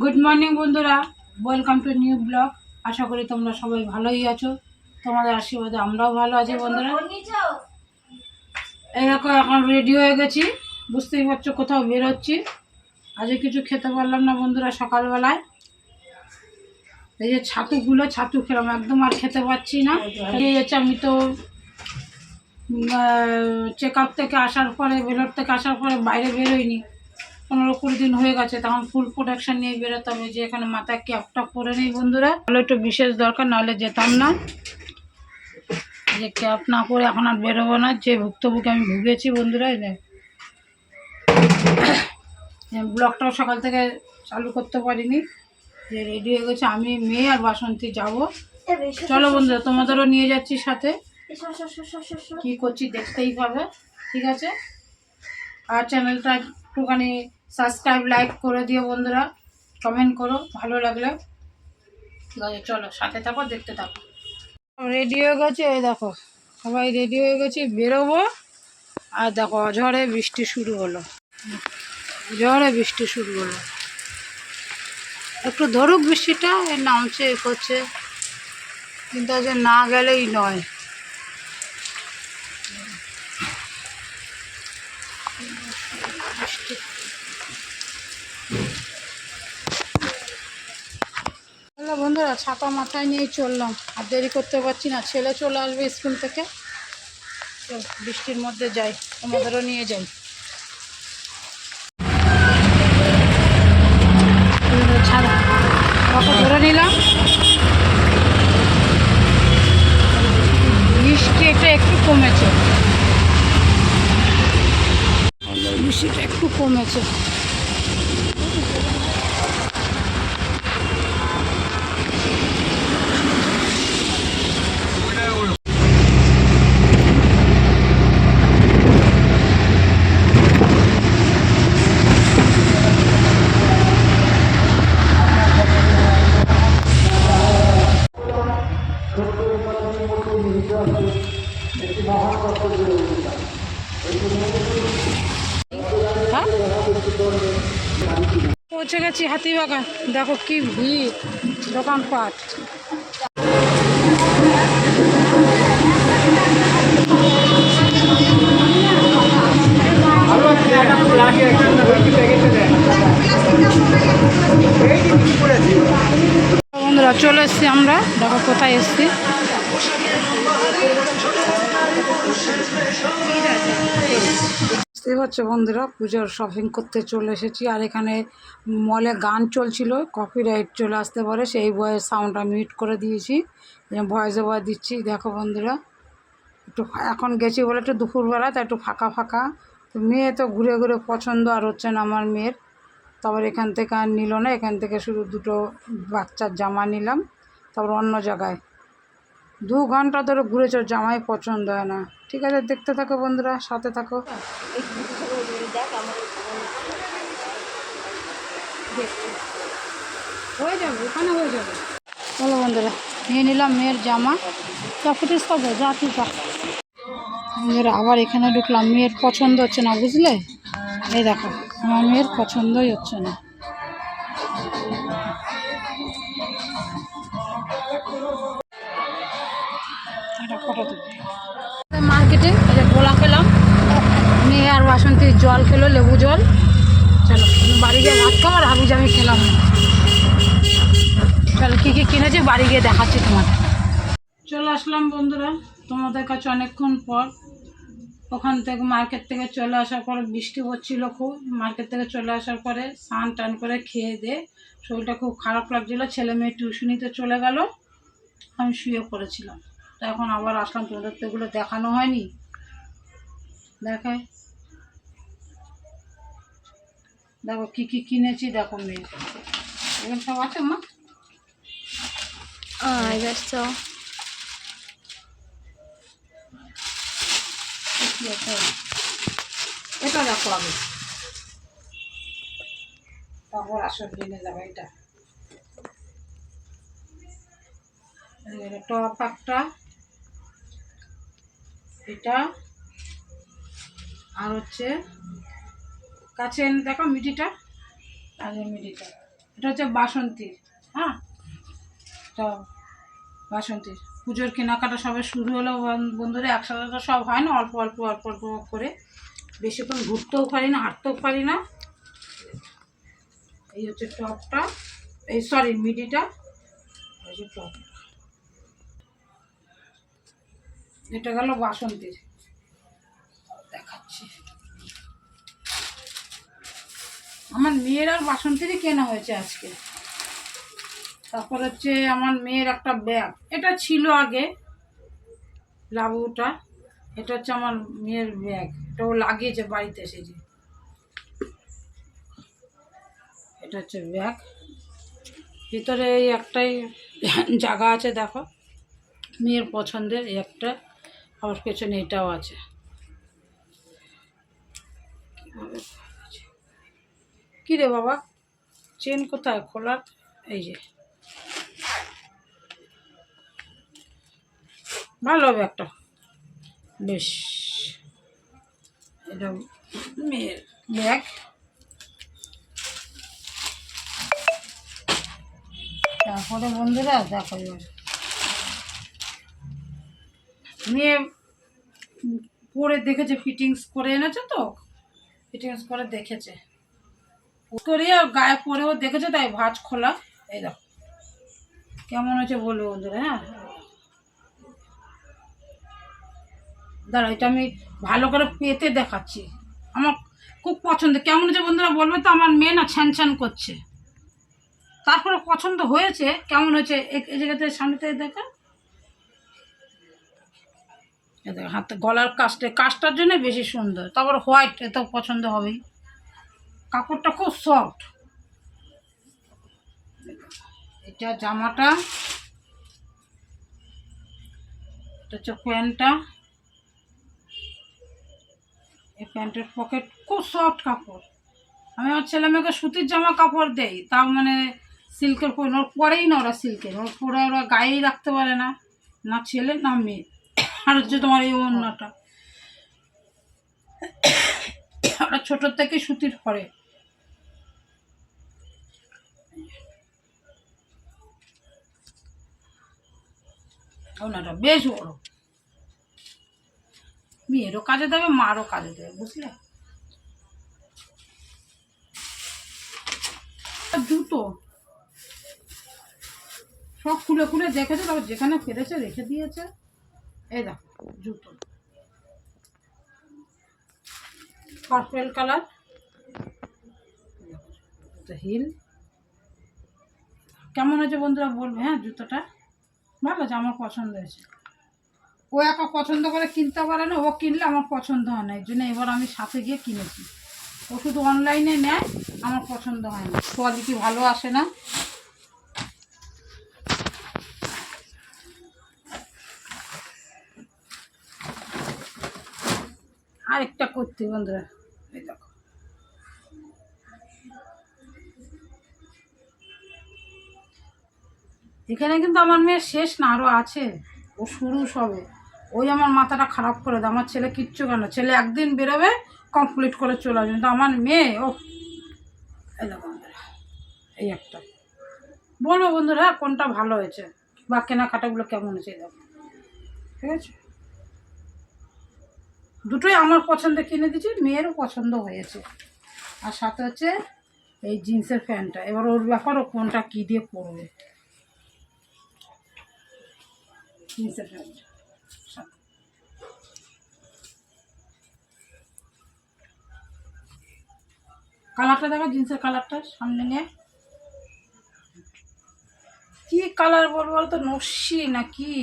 Good morning বন্ধুরা। Welcome to new blog আশা করি তোমরা সবাই ভালোই আছো। তোমাদের আশীর্বাদে আমরাও ভালো আছি, বন্ধুরা। এরকম এখন রেডি হয়ে গেছি। বুঝতেই পারছ কোথাও বেরোচ্ছি। আজকে কিছু খেতে পারলাম না, বন্ধুরা, সকালবেলায়। এই যে ছাতুগুলো, ছাতু খেলাম, একদম আর খেতে পাচ্ছি না। এই হচ্ছে আমি তো চেক আপ থেকে আসার পরে বেলোর থেকে আসার পরে বাইরে বেরোইনি। পনেরো কুড়ি দিন হয়ে গেছে তখন ফুল প্রোটেকশন নিয়ে বেরোতে হবে যে এখানে মাথায় ক্যাপটা পরে নেই বন্ধুরা। তাহলে একটু বিশেষ দরকার নাহলে যেতাম না। যে ক্যাপ না পরে এখন আর বেরোবো না যে ভুক্তভোগী আমি ভুগেছি বন্ধুরা ব্লগটাও সকাল থেকে চালু করতে পারিনি। যে রেডি হয়ে গেছে আমি মেয়ে আর বাসন্তী যাব। চলো বন্ধুরা তোমাদেরও নিয়ে যাচ্ছি সাথে। কি করছি দেখতেই পাবে ঠিক আছে? আর চ্যানেলটা একটুখানি সাবস্ক্রাইব, লাইক করে দিও বন্ধুরা। কমেন্ট করো, ভালো লাগলে। চলো, সাথে থাকো, দেখতে থাকো। রেডি হয়ে গেছে, এই দেখো, সবাই রেডি হয়ে গেছি, বেরোবো। আর দেখো, ঝড়ে বৃষ্টি শুরু হলো। ঝড়ে বৃষ্টি শুরু হলো। একটু ধরুক বৃষ্টিটা নামছে, এ করছে। কিন্তু আজ না গেলেই নয়। হ্যালো বন্ধুরা ছাতা মাথায় নিয়ে চললাম। আর দেরি করতে পারছি না, ছেলে চলে আসবে স্কুল থেকে। বৃষ্টির মধ্যে যাই, তোমাদেরও নিয়ে যাই ছাড়া অটো ধরে নিলাম বৃষ্টি এটা একটু কমেছে বৃষ্টিটা একটু কমেছে হ্যাঁ পৌঁছে গেছি হাতিবাগান। দেখো কি ভিড় দোকানপাট। বন্ধুরা চলে এসছি আমরা। দেখো কোথায় এসছি। বুঝতেই পারছ বন্ধুরা, পুজোর শপিং করতে চলে এসেছি। আর এখানে মলে গান চলছিল কপিরাইট চলে আসতে পারে, সেই ভয়ে সাউন্ডটা মিউট করে দিয়েছি। ভয়েস ওভার দিচ্ছি, দেখো বন্ধুরা। একটু এখন গেছি বলে একটু দুপুরবেলা তাই একটু ফাঁকা ফাঁকা। তো মেয়ে তো ঘুরে ঘুরে পছন্দ আর হচ্ছে না আমার মেয়ের। তারপর এখান থেকে আর নিল না, এখান থেকে শুধু দুটো বাচ্চার জামা নিলাম, তারপর অন্য জায়গায়। দু ঘণ্টা ধরে ঘুরেছ, জামাই পছন্দ হয় না। ঠিক আছে, দেখতে থাকো বন্ধুরা, সাথে থাকো। হয়ে যাবে, ওখানে হয়ে যাবে। চলো বন্ধুরা, নিয়ে নিলাম মেয়ের জামা। যা পাবে, যা তুই পা বন্ধুরা, আবার এখানে ঢুকলাম, মেয়ের পছন্দ হচ্ছে না, বুঝলে? এই দেখো, আমার মেয়ের পছন্দই হচ্ছে না। একটা মার্কেটে গোলা খেলাম। মেয়ে আর বাসন্তী জল খেলো, লেবু জল। চলো বাড়ি গিয়ে ভাত খাব আর হাবি জামি খেলাম। চলো, কী কী কিনেছি বাড়ি গিয়ে দেখাচ্ছি তোমাদের। চলে আসলাম বন্ধুরা, তোমাদের কাছে অনেকক্ষণ পর। ওখান থেকে মার্কেট থেকে চলে আসার পরে বৃষ্টি হচ্ছিল খুব। মার্কেট থেকে চলে আসার পরে স্নান টান করে খেয়ে দিয়ে শরীরটা খুব খারাপ লাগছিল। ছেলে মেয়ে টিউশনিতে চলে গেল, আমি শুয়ে পড়েছিলাম। এখন আবার আসলাম তোমাদের তো এগুলো দেখানো হয়নি। দেখায় দেখো কী কী কিনেছি দেখো মেয়ে। এখানে সব আছে মা? I guess so. এটা দেখো আমি তারপর আসল জেনে যাবে এটা। টপ একটা। এটা আর হচ্ছে কাছে এনে দেখো মিডিটা আর মিডিটা। এটা হচ্ছে বাসন্তী হ্যাঁ? তো বাসন্তীর। পুজোর কেনাকাটা সবে শুরু হলো বন- বন্ধুরা, একসাথে তো সব হয় না, অল্প অল্প অল্প অল্প করে। বেশিক্ষণ ঘুরতেও পারি না, হাঁটতেও পারি না। এই হচ্ছে টপটা, এই সরি মিডিটা, এই যে টপ। এটা গেল বাসন্তীর। দেখাচ্ছি। আমার মেয়ের আর বাসন্তীরই কেনা হয়েছে আজকে। তারপর হচ্ছে আমার মেয়ের একটা ব্যাগ। এটা ছিল আগে লাবুটা। এটা হচ্ছে আমার মেয়ের ব্যাগ। এটা ও লাগিয়েছে বাড়িতে এসেছে এটা হচ্ছে ব্যাগ। ভিতরে এই একটাই জায়গা আছে, দেখো। মেয়ের পছন্দের একটা। আবার পেছনে এটাও আছে। কী রে বাবা? চেন কোথায়? খোলার এই যে। ভালো হবে একটা। বেশ। এটা মেয়ের ব্যাগ। তারপরে বন্ধুরা, দেখো এবার মেয়ে পরে দেখেছে ফিটিংস করে এনেছে তো ফিটিংস করে দেখেছে। করে গায়ে পরেও দেখেছে, তাই ভাজ খোলা। এই দেখো, কেমন হয়েছে বলব বন্ধুরা হ্যাঁ? দাঁড়া এটা আমি ভালো করে পেতে দেখাচ্ছি। আমার খুব পছন্দ। কেমন হয়েছে বন্ধুরা বলবে তো, আমার মেয়ে না ছ্যান ছ্যান করছে। তারপরে পছন্দ হয়েছে, কেমন হয়েছে? এই জায়গাতে সামনে থেকে দেখা এ দেখো? হাতে গলার কাজটা, কাজটার জন্য বেশি সুন্দর। তারপর হোয়াইট এত পছন্দ হবেই। কাপড়টা খুব সফট এটা জামাটা। এটা হচ্ছে প্যান্টটা। এই প্যান্টের পকেট খুব সফট কাপড়। আমি আমার ছেলে মেয়েকে সুতির জামা কাপড় দেই, তাও মানে সিল্কের ওর পরেই না ওরা সিল্কের ওর পরে ওরা গায়েই রাখতে পারে না। না ছেলে, না মেয়ে। আর হচ্ছে তোমার এই ওড়নাটা ওরা ছোটোর থেকে সুতির পরে ওনাটা বেশ বড়। মেয়েরও কাজে দেবে, মারও কাজে দেবে, বুঝলে? জুতো সব খুলে খুলে দেখেছে? তারপর যেখানে ফেলেছে রেখে দিয়েছে। এই দেখো, জুতো। Purple colour heel. কেমন হয়েছে বন্ধুরা বলবে হ্যাঁ জুতোটা? ভালো আছে আমার পছন্দ হয়েছে। ও একা পছন্দ করে কিনতে পারে না, ও কিনলে আমার পছন্দ হয় না, এই জন্য এবার আমি সাথে গিয়ে কিনেছি। ও শুধু অনলাইনে নেয়, আমার পছন্দ হয় না। কোয়ালিটি ভালো আসে না। আরেকটা করতে বন্ধুরা এখানে কিন্তু আমার মেয়ের শেষ না আরও আছে। ও শুরু সবে। ওই আমার মাথাটা খারাপ করে দেয়, আমার ছেলে কিচ্ছু কেন ছেলে একদিন বেরোবে কমপ্লিট করে চলে আসবে। কিন্তু আমার মেয়ে, ও। এই দেখো বন্ধুরা, এই একটা। বলব বন্ধুরা, কোনটা ভালো হয়েছে? বা কেনাকাটাগুলো কেমন হয়েছে, এই দেখো। ঠিক আছে? দুটোই আমার পছন্দ কিনে দিয়েছি, মেয়েরও পছন্দ হয়েছে। আর সাথে হচ্ছে এই জিন্সের প্যান্টটা। এবার ওর ব্যাপার ও কোনটা কী দিয়ে পরবে? জিন্সের কালারটা দেখো, জিন্সের কালারটা সামনে নিয়ে। কি কালার বলব বলো তো নস্যি না কি?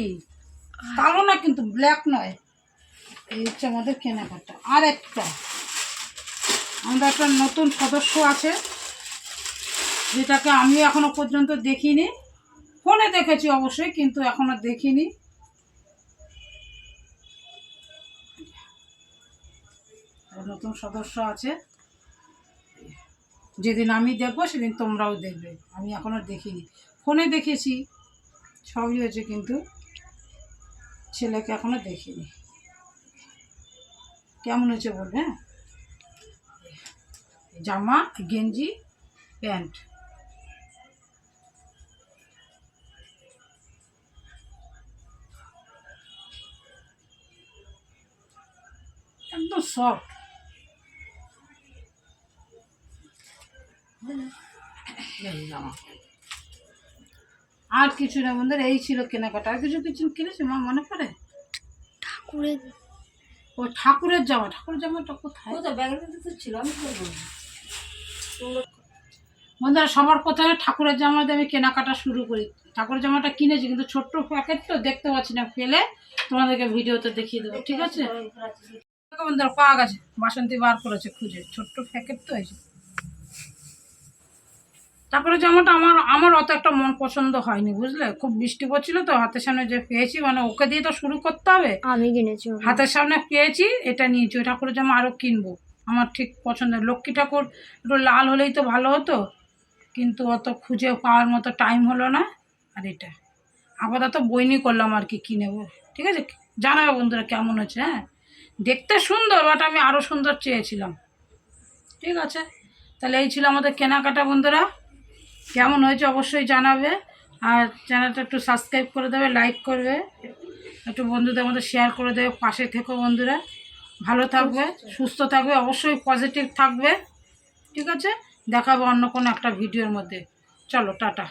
কালো না কিন্তু, ব্ল্যাক নয়। এই হচ্ছে আমাদের কেনাকাটা। আর একটা। আমাদের একটা নতুন সদস্য আছে, যেটাকে আমি এখনও পর্যন্ত দেখিনি। ফোনে দেখেছি অবশ্যই, কিন্তু এখনও দেখিনি। নতুন সদস্য আছে। যেদিন আমি দেখব, সেদিন তোমরাও দেখবে। আমি এখনও দেখিনি। ফোনে দেখেছি, সবই হয়েছে, কিন্তু ছেলেকে এখনও দেখিনি। কেমন হয়েছে বলবে? হ্যাঁ জামা, গেঞ্জি, প্যান্ট। একদম সফট জামা। আর কিছু না বন্ধুরা, এই ছিল কেনাকাটা। আর কিছু কিছু কিনেছে মা, মনে পড়ে? ঠাকুরের ও ঠাকুরের জামা ঠাকুরের জামাটা কোথায়? বন্ধুরা সবার প্রথমে ঠাকুরের জামা দিয়ে আমি কেনাকাটা শুরু করি। ঠাকুরের জামাটা কিনেছি কিন্তু ছোট্ট প্যাকেট তো দেখতে পাচ্ছি না ফেলে তোমাদেরকে ভিডিওতে দেখিয়ে দেবো ঠিক আছে? বন্ধুরা পাওয়া গেছে বাসন্তী বার করেছে খুঁজে ছোট্ট প্যাকেট তো হয়েছে তারপরে জামাটা আমার আমার অত একটা মন পছন্দ হয়নি বুঝলে? খুব বৃষ্টি পড়ছিল তো হাতের সামনে যে পেয়েছি মানে ওকে দিয়ে তো শুরু করতে হবে। আমি কিনেছি হাতের সামনে পেয়েছি এটা নিয়েছি ওই ঠাকুরের জামা আরও কিনবো। আমার ঠিক পছন্দের লক্ষ্মী ঠাকুর একটু লাল হলেই তো ভালো হতো কিন্তু অত খুঁজে পাওয়ার মতো টাইম হলো না আর এটা। আপাতত বইনি করলাম আর কি কিনেবো ঠিক আছে? জানাবে বন্ধুরা কেমন হচ্ছে হ্যাঁ? দেখতে সুন্দর বাট আমি আরও সুন্দর চেয়েছিলাম। ঠিক আছে? তাহলে এই ছিল আমাদের কেনাকাটা বন্ধুরা। কেমন হয়েছে অবশ্যই জানাবে। আর চ্যানেলটা একটু সাবস্ক্রাইব করে দেবে লাইক করবে। একটু বন্ধুদের মধ্যে শেয়ার করে দেবে, পাশে থেকো বন্ধুরা। ভালো থাকবে, সুস্থ থাকবে, অবশ্যই পজিটিভ থাকবে। ঠিক আছে? দেখাবো অন্য কোনো একটা ভিডিওর মধ্যে। চলো, টাটা।